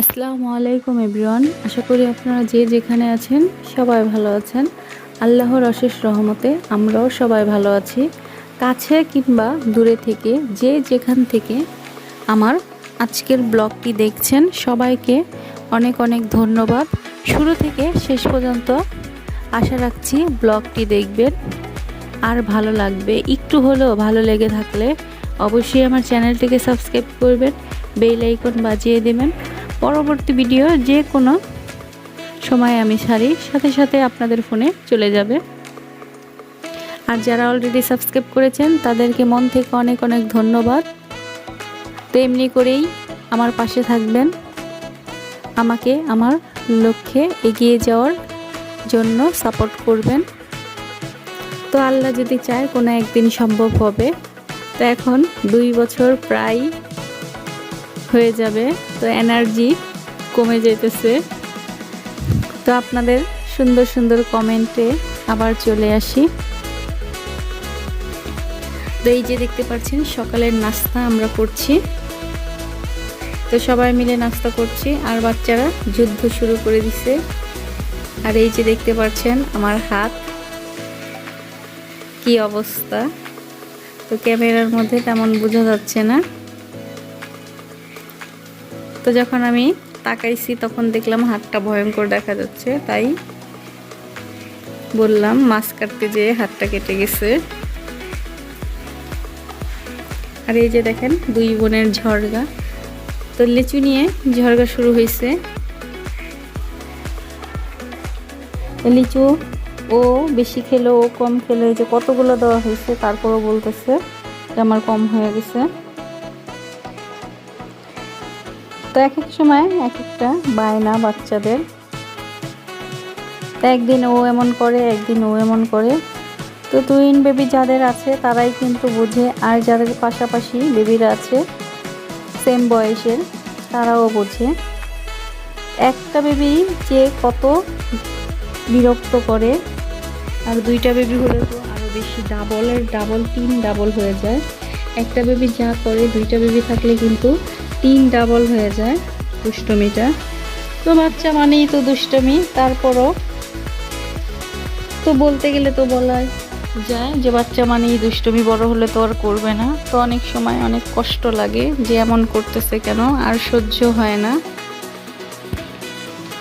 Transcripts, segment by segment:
আসসালামু আলাইকুম এভরিওয়ান। আশা করি আপনারা যে যেখানে আছেন সবাই ভালো আছেন। আল্লাহর অশেষ রহমতে আমরাও সবাই ভালো আছি। কাছে কিংবা দূরে থেকে যে যেখান থেকে আমার আজকের ব্লগটি দেখছেন সবাইকে অনেক অনেক ধন্যবাদ। শুরু থেকে শেষ পর্যন্ত আশা রাখছি ব্লগটি দেখবেন। আর ভালো লাগবে। একটু হলেও ভালো লেগে থাকলে অবশ্যই আমার চ্যানেলটিকে সাবস্ক্রাইব করবেন, বেল আইকন বাজিয়ে দেবেন। পরবর্তী ভিডিও যে কোনো সময় আমি ছাড়ি সাথে সাথে আপনাদের ফোনে চলে যাবে। আর যারা অলরেডি সাবস্ক্রাইব করেছেন, তাদেরকে মন থেকে অনেক অনেক ধন্যবাদ। তো এমনি করেই আমার পাশে থাকবেন। আমাকে, আমার লক্ষ্যে এগিয়ে যাওয়ার জন্য সাপোর্ট করবেন। তো আল্লাহ যদি চায়, কোনো একদিন সম্ভব হবে। তো এখন দুই বছর প্রায় হয়ে যাবে, তো এনার্জি কমে যেতেছে তো আপনাদের সুন্দর সুন্দর কমেন্টে আবার চলে আসি। তো এই যে দেখতে পাচ্ছেন, সকালের নাস্তা আমরা করছি। তো সবাই মিলে নাস্তা করছি, আর বাচ্চারা যুদ্ধ শুরু করে দিছে। আর এই যে দেখতে পাচ্ছেন, আমার হাত। কি অবস্থা? তো ক্যামেরার মধ্যে তেমন বোঝা যাচ্ছে না। তো যখন আমি তাকাইছি, তখন দেখলাম হাতটা ভয়ঙ্কর দেখা যাচ্ছে। তাই বললাম, মাছ কাটতে যেয়ে হাতটা কেটে গেছে। আর এই যে দেখেন, দুই বোনের ঝড়গা তো লিচু নিয়ে ঝড়গা শুরু হয়েছে লিচু ও বেশি খেলো, ও কম খেলো, এই যে কতগুলো দেওয়া হয়েছে তারপরও বলতেছে যে আমার কম হয়ে গেছে। তো এক এক সময় এক একটা বায়না বাচ্চাদের। একদিন ও এমন করে, একদিন ও এমন করে। তো টুইন বেবি যাদের আছে, তারাই কিন্তু বোঝে। আর যাদের পাশাপাশি বেবিরা আছে সেম বয়সের, তারাও বোঝে। একটা বেবি যে কত বিরক্ত করে, আর দুইটা বেবি হলে তো আরও বেশি ডাবলের ডাবল তিন ডাবল হয়ে যায়। একটা বেবি যা করে, দুইটা বেবি থাকলে কিন্তু তিন ডাবল হয়ে যায় দুষ্টমিটা। তো বাচ্চা মানেই তো দুষ্টমি, তারপরও তো বলতে গেলে তো বলা যায় যে বাচ্চা মানেই দুষ্টমি, বড় হলে তো আর করবে না। তো অনেক সময় অনেক কষ্ট লাগে যে এমন করতেছে কেন, আর সহ্য হয় না।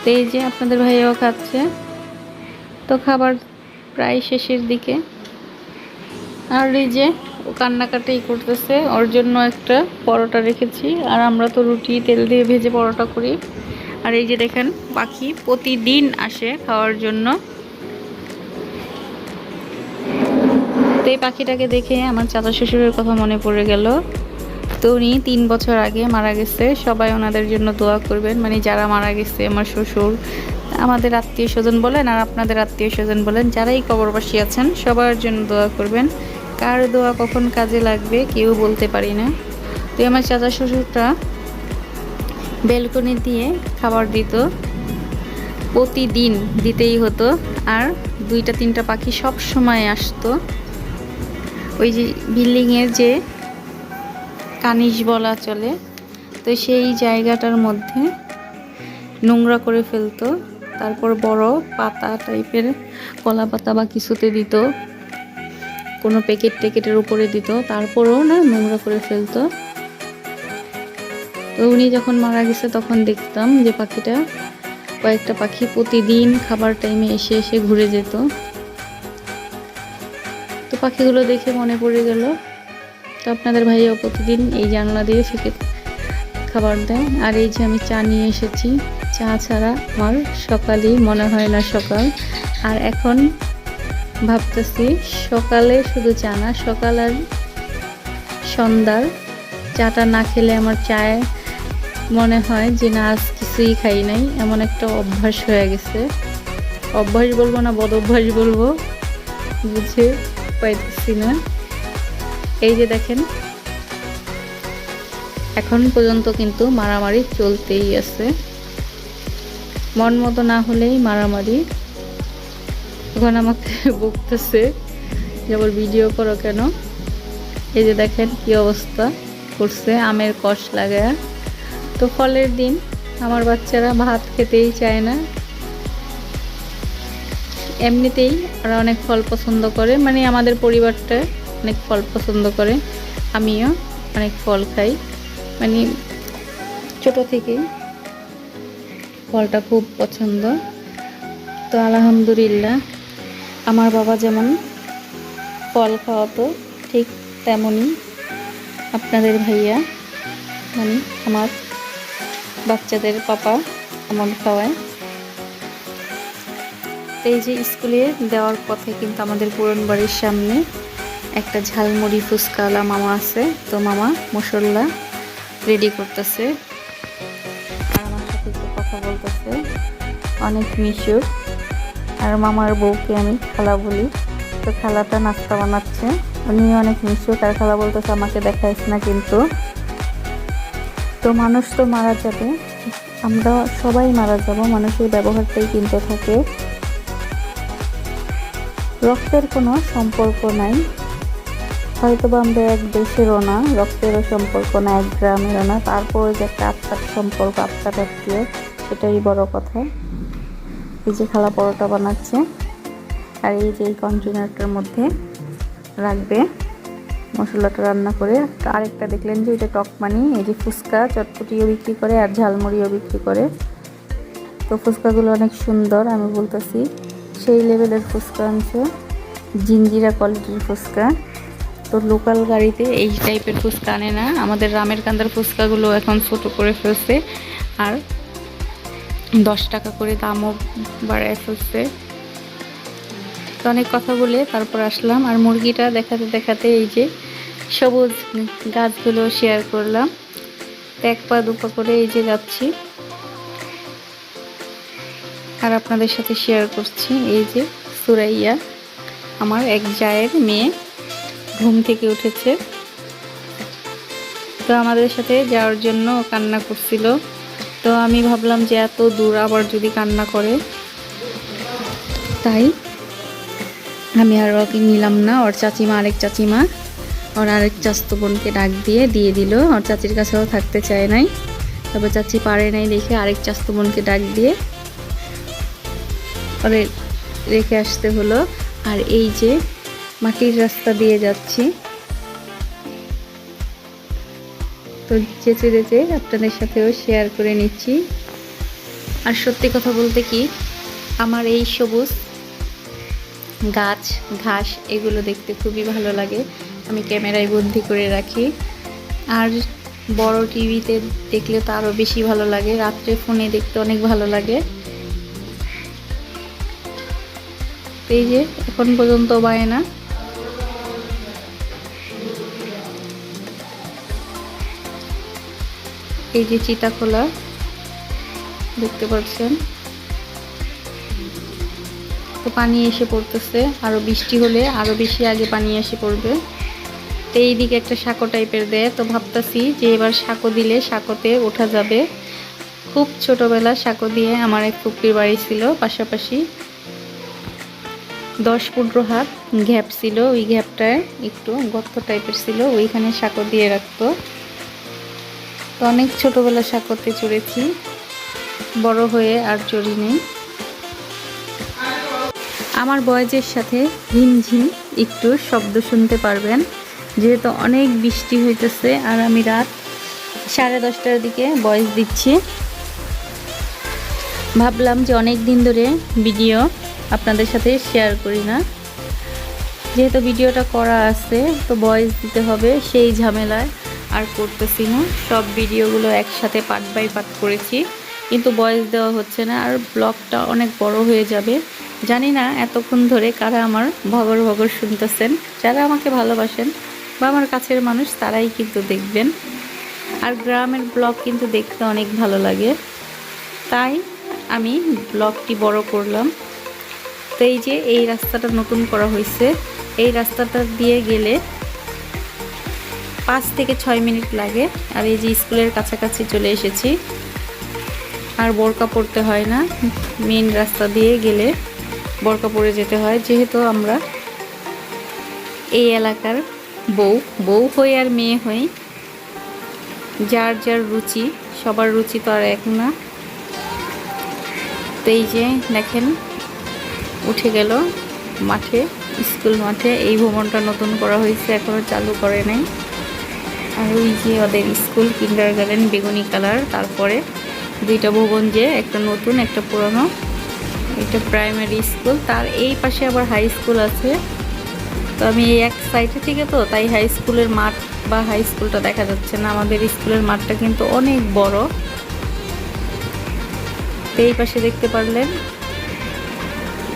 তো এই যে আপনাদের ভাইয়াও খাচ্ছে। তো খাবার প্রায় শেষের দিকে। আর এই যে ও কান্নাকাটাই করতেছে। ওর জন্য একটা পরোটা রেখেছি। আর আমরা তো রুটি, তেল দিয়ে ভেজে পরোটা করি। আর এই যে দেখেন, পাখি প্রতিদিন আসে খাওয়ার জন্য। তো এই পাখিটাকে দেখে আমার চাচা শ্বশুরের কথা মনে পড়ে গেল। তো উনি তিন বছর আগে মারা গেছে। সবাই ওনাদের জন্য দোয়া করবেন। মানে যারা মারা গেছে, আমার শ্বশুর, আমাদের আত্মীয় স্বজন বলেন আর আপনাদের আত্মীয় স্বজন বলেন, যারাই কবরবাসী আছেন, সবার জন্য দোয়া করবেন। কার দোয়া কখন কাজে লাগবে কেউ বলতে পারি না। তো আমার চাচা শ্বশুরটা বেলকনি দিয়ে খাবার দিত। প্রতিদিন দিতেই হতো আর দুইটা তিনটা পাখি সব সময় আসতো। ওই যে বিল্ডিংয়ের যে কানিস বলা চলে, তো সেই জায়গাটার মধ্যে নোংরা করে ফেলতো। তারপর বড় পাতা টাইপের কলা পাতা বা কিছুতে দিত। কোনো প্যাকেট ট্যাকেটের উপরে দিত, তারপরও না নোংরা করে ফেলতো। তো উনি যখন মারা গেছে তখন দেখতাম যে পাখিটা কয়েকটা পাখি প্রতিদিন খাবার টাইমে এসে এসে ঘুরে যেত। তো পাখিগুলো দেখে মনে পড়ে গেল, তো আপনাদের ভাইয়া প্রতিদিন এই জানলা দিয়ে ফেঁকে খাবার দেয়। আর এই যে আমি চা নিয়ে এসেছি, চা ছাড়া আমার সকালই মনে হয় না সকাল। আর এখন ভাবতেছি, সকালে শুধু চা না, সকাল আর সন্ধ্যার চাটা না খেলে আমার চায় মনে হয় যে না, আজ কিছুই খাই নাই। এমন একটা অভ্যাস হয়ে গেছে। অভ্যাস বলব না, বদ অভ্যাস বলব, বুঝে পাইতেছি না। এই যে দেখেন, এখন পর্যন্ত কিন্তু মারামারি চলতেই আছে। মন মতো না হলেই মারামারি এখন আমাকে বকতেছে যে আবার ভিডিও করো কেন? এই যে দেখেন কি অবস্থা করছে, আমের কষ লাগায়। তো ফলের দিন, আমার বাচ্চারা ভাত খেতেই চায় না। এমনিতেই ওরা অনেক ফল পছন্দ করে মানে আমাদের পরিবারটা অনেক ফল পছন্দ করে, আমিও অনেক ফল খাই। মানে ছোট থেকেই ফলটা খুব পছন্দ। তো আলহামদুলিল্লাহ। আমার বাবা যেমন ফল খাওয়াতো, ঠিক তেমনই আপনাদের ভাইয়া মানে আমার বাচ্চাদের পাপা এমন খাওয়ায়। এই যে স্কুলে দেওয়ার পথে কিন্তু আমাদের পুরন বাড়ির সামনে একটা ঝালমুড়ি ফুচকাওয়ালা মামা আছে, তো মামা মশলা রেডি করতেছে। আর আমার সাথে কথা বলতেছে, অনেক মিশুক। আর মামার বউকে আমি খালা বলি। তো খালাটা নাস্তা বানাচ্ছে। উনি অনেক মিশুক আর খালা বলতেছে আমাকে দেখাইস না কিন্তু। তো মানুষ তো মারা যাবে। আমরা সবাই মারা যাব, মানুষের ব্যবহারটাই কিন্তু থাকে। রক্তের কোনো সম্পর্ক নাই। হয়তো বা আমরা এক দেশেরও না, রক্তেরও সম্পর্ক না, এক গ্রামেরও না। তারপরে যে একটা আত্মার সম্পর্ক, আত্মার আত্মীয় এটাই বড় কথা। এই যে খালা পরোটা বানাচ্ছে। আর এই যে এই কন্টেনারটার মধ্যে রাখবে মশলাটা রান্না করে। আরেকটা দেখলেন যে এটা টক মানি, এই যে ফুচকা, চটপটিও বিক্রি করে আর ঝালমুড়িও বিক্রি করে। তো ফুচকাগুলো অনেক সুন্দর, আমি বলতেছি, সেই লেভেলের ফুচকা আনছে। জিঞ্জিরা কোয়ালিটির ফুচকা। তো লোকাল গাড়িতে এই টাইপের ফুচকা আনে না। আমাদের রামের কান্দার ফুচকাগুলো এখন ছোটো করে ফেলছে। আর দশ টাকা করে দামও বাড়ায় ফেলছে। তো অনেক কথা বলে তারপর আসলাম। আর মুরগিটা দেখাতে দেখাতে এই যে সবুজ গাছগুলো শেয়ার করলাম। এক পা দুপা করে এই যে যাচ্ছি। আর আপনাদের সাথে শেয়ার করছি এই যে সুরাইয়া, আমার এক জায়ের মেয়ে, ঘুম থেকে উঠেছে। তো আমাদের সাথে যাওয়ার জন্য কান্না করছিল। তো আমি ভাবলাম যে এত দূর আবার যদি কান্না করে, তাই আমি আর ওকে নিলাম না। ওর চাচিমা আরেক চাচিমা, ওর আরেক চাস্ত বোনকে ডাক দিয়ে দিয়ে দিল। ওর চাচির কাছেও থাকতে চায় নাই। তারপর চাচি পারে নাই দেখে আরেক চাস্ত বোনকে ডাক দিয়ে ওরে রেখে আসতে হলো। আর এই যে মাটির রাস্তা দিয়ে যাচ্ছি তো যেতে যেতে আপনাদের সাথেও শেয়ার করে নিচ্ছি। আর সত্যি কথা বলতে কি, আমার এই সবুজ গাছ, ঘাস, এগুলো দেখতে খুবই ভালো লাগে। আমি ক্যামেরায় বন্দি করে রাখি। আর বড় টিভিতে দেখলে তো আরও বেশি ভালো লাগে, রাত্রে ফোনে দেখতে অনেক ভালো লাগে। এই যে, এখন পর্যন্ত বায়না। এই যে চিতাখোলা দেখতে পাচ্ছেন? তো পানি এসে পড়তেছে আরও বৃষ্টি হলে আরও বেশি আগে পানি এসে পড়বে। তো এইদিকে একটা সাঁকো টাইপের দেয়, তো ভাবতাছি যে এবার সাঁকো দিলে সাঁকোতে ওঠা যাবে। খুব ছোটোবেলা সাঁকো দিয়ে আমার এক ফুপির বাড়ি ছিল, পাশাপাশি দশ পনেরো হাত গ্যাপ ছিল, ওই গ্যাপটায় একটু গর্ত টাইপের ছিল, ওইখানে সাঁকো দিয়ে রাখতো। অনেক ছোটোবেলা সাঁকোতে চড়েছি বড় হয়ে আর চড়িনি আমার বয়সের সাথে ঝিমঝিম একটু শব্দ শুনতে পারবেন। যেহেতু অনেক বৃষ্টি হইতেছে আর আমি রাত সাড়ে দশটার দিকে বয়স দিচ্ছি। ভাবলাম যে অনেক দিন ধরে ভিডিও আপনাদের সাথে শেয়ার করি না। যেহেতু ভিডিওটা করা আছে, তো ভয়েস দিতে হবে সেই ঝামেলায়। আর করতেছি না। সব ভিডিওগুলো একসাথে পার্ট বাই পার্ট করেছি। কিন্তু বয়স দেওয়া হচ্ছে না আর ব্লগটা অনেক বড় হয়ে যাবে। জানি না এতক্ষণ ধরে কারা আমার ভগর ভগর শুনতেছেন। যারা আমাকে ভালোবাসেন বা আমার কাছের মানুষ, তারাই কিন্তু দেখবেন। আর গ্রামের ব্লগ কিন্তু দেখতে অনেক ভালো লাগে। তাই আমি ব্লগটি বড় করলাম। তো এই যে এই রাস্তাটা নতুন করা হয়েছে, এই রাস্তাটা দিয়ে গেলে পাঁচ থেকে ছয় মিনিট লাগে। আর এই যে স্কুলের কাছাকাছি চলে এসেছি। আর বোরকা পড়তে হয় না। মেন রাস্তা দিয়ে গেলে বোরকা পরে যেতে হয়। যেহেতু আমরা এই এলাকার বউ বউ হই আর মেয়ে হই, যার যার রুচি, সবার রুচি তো আর এক না। তো এই যে দেখেন, উঠে গেল মাঠে, স্কুল মাঠে। এই ভ্রমণটা নতুন করা হয়েছে এখনও চালু করে নাই। আর ওই যে ওদের স্কুল কিন্ডার গার্ডেন বেগুনি কালার, তারপরে দুইটা ভবন যে, একটা নতুন, একটা পুরনো। এটা প্রাইমারি স্কুল তার এই পাশে আবার হাই স্কুল আছে। তো আমি এই এক সাইডে থেকে তো, তাই হাই স্কুলের মাঠ বা হাই স্কুলটা দেখা যাচ্ছে না। আমাদের স্কুলের মাঠটা কিন্তু অনেক বড়। এই পাশে দেখতে পারলেন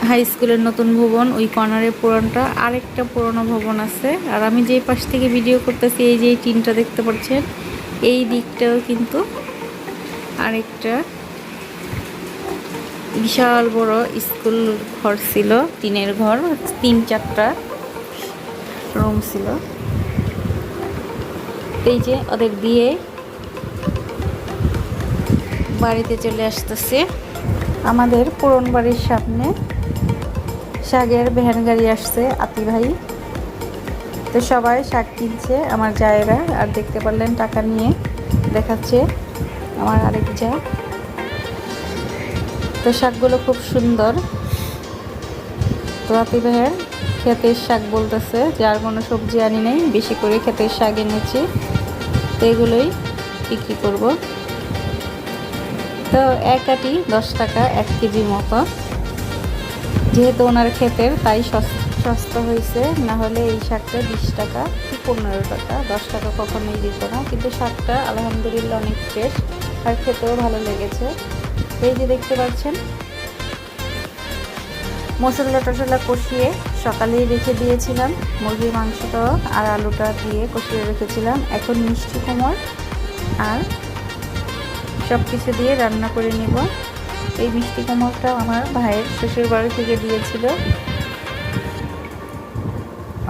হাই স্কুলের নতুন ভবন, ওই কর্নারের পুরনটা। আরেকটা পুরনো ভবন আছে। আর আমি যেই পাশ থেকে ভিডিও করতেছি, এই যে টিনটা দেখতে পাচ্ছেন, এই দিকটাও কিন্তু আরেকটা বিশাল বড় স্কুল ঘর ছিল, টিনের ঘর, তিন চারটা রুম ছিল। এই যে ওদের দিয়ে বাড়িতে চলে আসতেছে। আমাদের পুরন বাড়ির সামনে। শাকের ভ্যান গাড়ি আসছে, আতি ভাই। তো সবাই শাক কিনছে, আমার জায়েরা, আর দেখতে পারলেন টাকা নিয়ে দেখাচ্ছে আমার আরেক যা তো শাকগুলো খুব সুন্দর। তো আতি ভাইয়ের ক্ষেতের শাক বলতেছে যে, আর কোনো সবজি আনি নেই, বেশি করে ক্ষেতের শাক এনেছি। তো এগুলোই বিক্রি করব। তো এক আটি দশ টাকা, এক কেজির মতো। যেহেতু ওনার ক্ষেতের, তাই সস্তা হয়েছে। না হলে এই শাকটা বিশ টাকা কি পনেরো টাকা, দশ টাকা কখনোই দিত না। কিন্তু শাকটা আলহামদুলিল্লাহ অনেক ফ্রেশ আর খেতেও ভালো লেগেছে। এই যে দেখতে পাচ্ছেন, মশলা টসলা কষিয়ে সকালেই রেখে দিয়েছিলাম মুরগির মাংসটা আর আলুটা দিয়ে কষিয়ে রেখেছিলাম। এখন মিষ্টি কুমড় আর সব কিছু দিয়ে রান্না করে নেব। এই মিষ্টি কুমড়টা আমার ভাইয়ের শ্বশুর বাড়ি থেকে দিয়েছিল।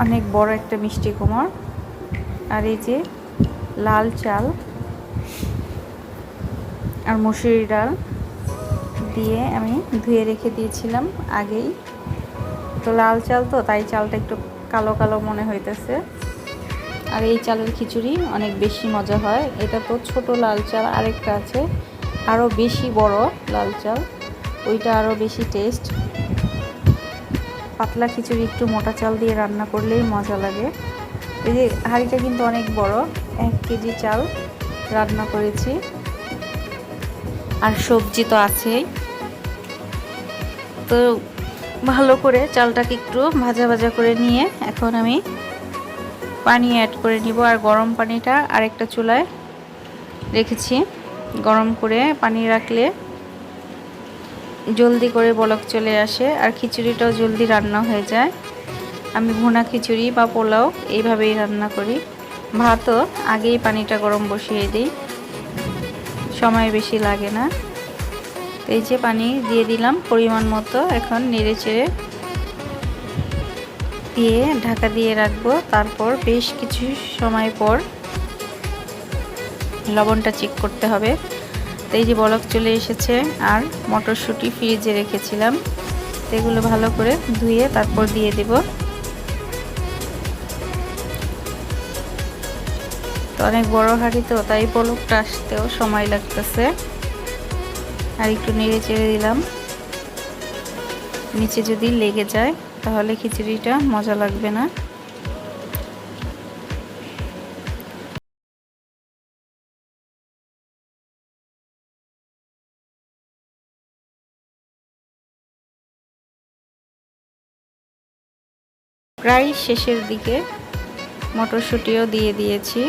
অনেক বড় একটা মিষ্টি কুমড়। আর এই যে লাল চাল আর মুসুরি ডাল দিয়ে আমি ধুয়ে রেখে দিয়েছিলাম আগেই। তো লাল চাল তো, তাই চালটা একটু কালো কালো মনে হইতেছে। আর এই চালের খিচুড়ি অনেক বেশি মজা হয়। এটা তো ছোট লাল চাল আরেকটা আছে। আরও বেশি বড় লাল চাল, ওইটা আরও বেশি টেস্ট পাতলা খিচুড়ি একটু মোটা চাল দিয়ে রান্না করলেই মজা লাগে। এই যে হাঁড়িটা কিন্তু অনেক বড়, এক কেজি চাল রান্না করেছি। আর সবজি তো আছেই। তো ভালো করে চালটাকে একটু ভাজা ভাজা করে নিয়ে এখন আমি পানি অ্যাড করে নিব। আর গরম পানিটা আরেকটা চুলায় রেখেছি। গরম করে পানি রাখলে জলদি করে বলক চলে আসে আর খিচুড়িটাও জলদি রান্না হয়ে যায়। আমি ভুনা খিচুড়ি বা পোলাও এইভাবেই রান্না করি। ভাতও আগেই পানিটা গরম বসিয়ে দিই। সময় বেশি লাগে না। এই যে পানি দিয়ে দিলাম পরিমাণ মতো, এখন নেড়ে চেড়ে দিয়ে ঢাকা দিয়ে রাখব। তারপর বেশ কিছু সময় পর লবণটা চেক করতে হবে। তো এই যে বলক চলে এসেছে, আর মটরশুঁটি ফ্রিজে রেখেছিলাম। এগুলো ভালো করে ধুয়ে তারপর দিয়ে দেব। তো অনেক বড় হাঁড়ি তো, তাই বলকটা আসতেও সময় লাগতেছে। আর একটু নেড়ে চেড়ে দিলাম। নিচে যদি লেগে যায়, তাহলে খিচুড়িটা মজা লাগবে না। প্রায় শেষের দিকে মটরশুঁটিও দিয়ে দিয়েছি।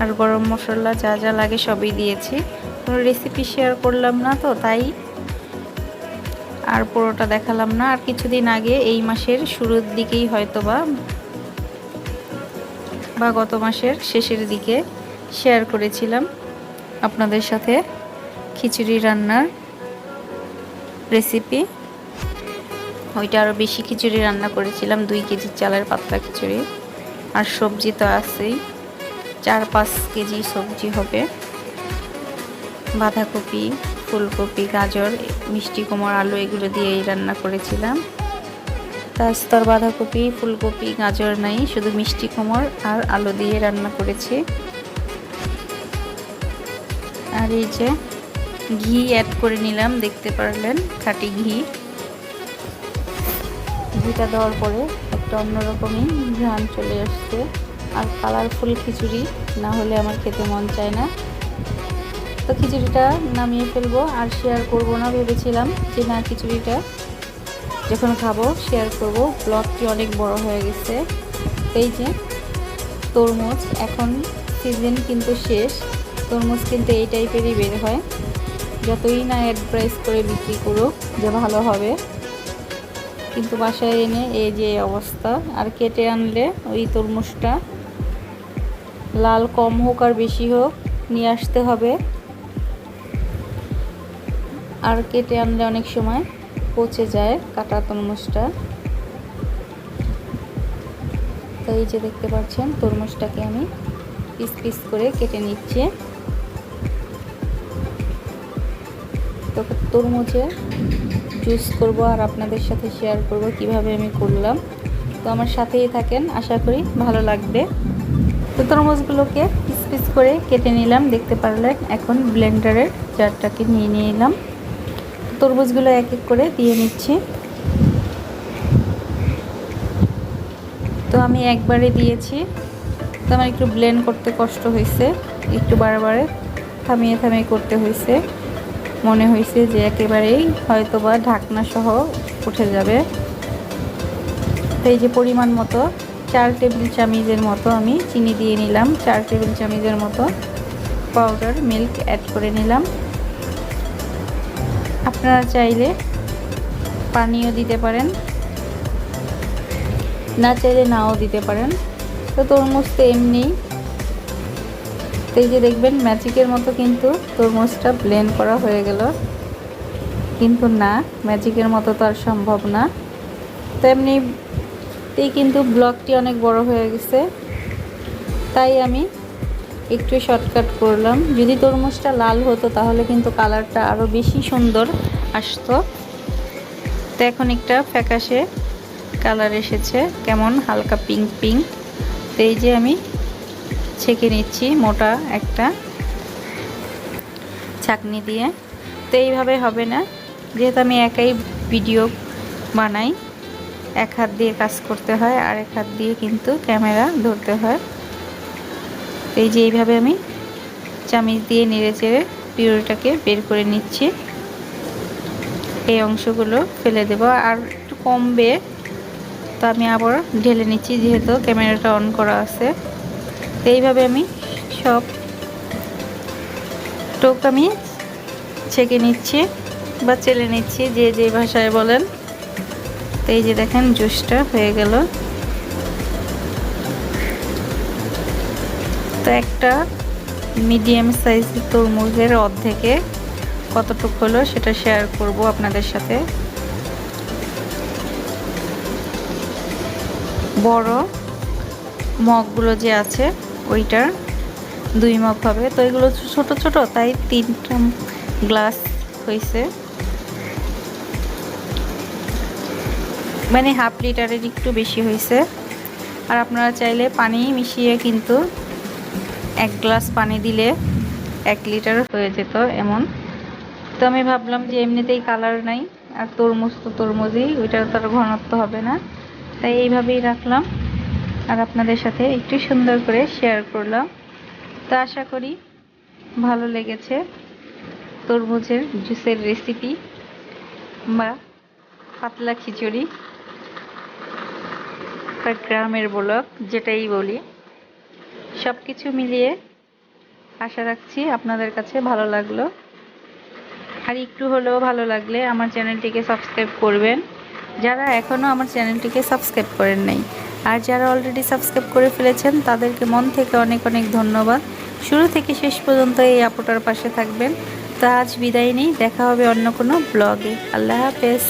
আর গরম মশলা যা যা লাগে সবই দিয়েছি। কোনো রেসিপি শেয়ার করলাম না তো, তাই আর পুরোটা দেখালাম না। আর কিছুদিন আগে এই মাসের শুরুর দিকেই হয়তো বা বা গত মাসের শেষের দিকে শেয়ার করেছিলাম আপনাদের সাথে খিচুড়ি রান্নার রেসিপি ওইটা আরও বেশি খিচুড়ি রান্না করেছিলাম, দুই কেজি চালের পাতলা খিচুড়ি। আর সবজি তো আছেই, চার পাঁচ কেজি সবজি হবে। বাঁধাকপি, ফুলকপি, গাজর, মিষ্টি কুমড়, আলু এগুলো দিয়েই রান্না করেছিলাম। তাস্তর বাঁধাকপি, ফুলকপি, গাজর নাই, শুধু মিষ্টি কুমড় আর আলু দিয়ে রান্না করেছি। আর এই যে ঘি অ্যাড করে নিলাম, দেখতে পারলেন, খাঁটি ঘি। ঘিটা দেওয়ার পরে একটা অন্যরকমই ঘ্রাণ চলে আসছে আর কালারফুল খিচুড়ি, না হলে আমার খেতে মন চায় না। তো খিচুড়িটা নামিয়ে ফেলব, আর শেয়ার করব না ভেবেছিলাম যে না, খিচুড়িটা যখন খাব শেয়ার করব। ব্লগটি অনেক বড় হয়ে গেছে। এই যে, তরমুজ এখন সিজন কিন্তু শেষ। তরমুজ কিন্তু এই টাইপেরই বের হয়। যতই না অ্যাডভাইস করে বিক্রি করুক, যে ভালো হবে। কিন্তু বাসায় এনে এই যে অবস্থা। আর কেটে আনলে ওই তরমুজটা লাল কম হোক আর বেশি হোক নিয়ে আসতে হবে। আর কেটে আনলে অনেক সময় পচে যায় কাটা তরমুজটা। তো এই যে দেখতে পাচ্ছেন, তরমুজটাকে আমি পিস পিস করে কেটে নিচ্ছি। তো তরমুজের জুস করব আর আপনাদের সাথে শেয়ার করব কীভাবে আমি করলাম। তো আমার সাথেই থাকেন, আশা করি ভালো লাগবে। তো তরমুজগুলোকে পিস করে কেটে নিলাম, দেখতে পারলেন, এখন ব্লেন্ডারের জারটাকে নিয়ে নিলাম। তরমুজগুলো এক এক করে দিয়ে নিচ্ছি। তো আমি একবারে দিয়েছি। তো আমার একটু ব্লেন্ড করতে কষ্ট হয়েছে, একটু বারে থামিয়ে থামিয়ে করতে হয়েছে। মনে হয়েছে যে একেবারেই হয়তো বা ঢাকনা সহ উঠে যাবে। তো এই যে পরিমাণ মতো, চার টেবিল চামিচের মতো আমি চিনি দিয়ে নিলাম, চার টেবিল চামিচের মতো পাউডার মিল্ক অ্যাড করে নিলাম। আপনারা চাইলে পানিও দিতে পারেন, না চাইলে নাও দিতে পারেন। তো তরমুজ তো এমনি এই যে দেখবেন ম্যাজিকের মতো কিন্তু তরমুজটা ব্লেন্ড করা হয়ে গেল। কিন্তু না ম্যাজিকের মতো তো আর সম্ভব না। তো এমনিতেই কিন্তু ব্লকটি অনেক বড় হয়ে গেছে। তাই আমি একটু শর্টকাট করলাম। যদি তরমুজটা লাল হতো, তাহলে কিন্তু কালারটা আরও বেশি সুন্দর আসতো। তো এখন একটা ফ্যাকাশে কালার এসেছে, কেমন? হালকা পিঙ্ক পিঙ্ক তো এই যে আমি ছেঁকে নিচ্ছি, মোটা একটা ছাকনি দিয়ে। তো এইভাবে হবে না, যেহেতু আমি একাই ভিডিও বানাই, এক হাত দিয়ে কাজ করতে হয়, আর এক হাত দিয়ে কিন্তু ক্যামেরা ধরতে হয়। এই যে এইভাবে আমি চামিচ দিয়ে নেড়ে চেড়ে পিউরিটাকে বের করে নিচ্ছি। এই অংশগুলো ফেলে দেব, আর একটু কমবে, তো আমি আবার ঢেলে নিচ্ছি, যেহেতু ক্যামেরাটা অন করা আছে। এইভাবে আমি সব টোক আমি ছেঁকে নিচ্ছি বা চেলে নিচ্ছি, যে যে ভাষায় বলেন। তো এই যে দেখেন, জুসটা হয়ে গেল। তো একটা মিডিয়াম সাইজের তরমুজের অর্ধেকে কতটুক হলো সেটা শেয়ার করব আপনাদের সাথে। বড় মগগুলো যে আছে ওইটার দুই মগ হবে। তো এগুলো ছোট ছোট, তাই তিনটা গ্লাস হয়েছে মানে হাফ লিটারের একটু বেশি হয়েছে আর আপনারা চাইলে পানি মিশিয়ে কিন্তু এক গ্লাস পানি দিলে এক লিটার হয়ে যেত এমন। তো আমি ভাবলাম যে এমনিতেই কালার নাই, আর তরমুজ তো তরমুজই, ওইটার তার ঘনত্ব হবে না। তাই এইভাবেই রাখলাম। আর আপনাদের সাথে একটু সুন্দর করে শেয়ার করলাম। তো আশা করি ভালো লেগেছে তরমুজের জুসের রেসিপি বা পাতলা খিচুড়ি বা গ্রামের ব্লক যেটাই বলি। সব কিছু মিলিয়ে আশা রাখছি আপনাদের কাছে ভালো লাগল। আর একটু হলেও ভালো লাগলে আমার চ্যানেলটিকে সাবস্ক্রাইব করবেন। যারা এখনও আমার চ্যানেলটিকে সাবস্ক্রাইব করেন নাই আর যারা অলরেডি সাবস্ক্রাইব করে ফেলেছেন, তাদেরকে মন থেকে অনেক অনেক ধন্যবাদ। শুরু থেকে শেষ পর্যন্ত এই আপুটার পাশে থাকবেন। তো আজ বিদায় নেই, দেখা হবে অন্য কোনো ব্লগে আল্লাহ হাফেজ।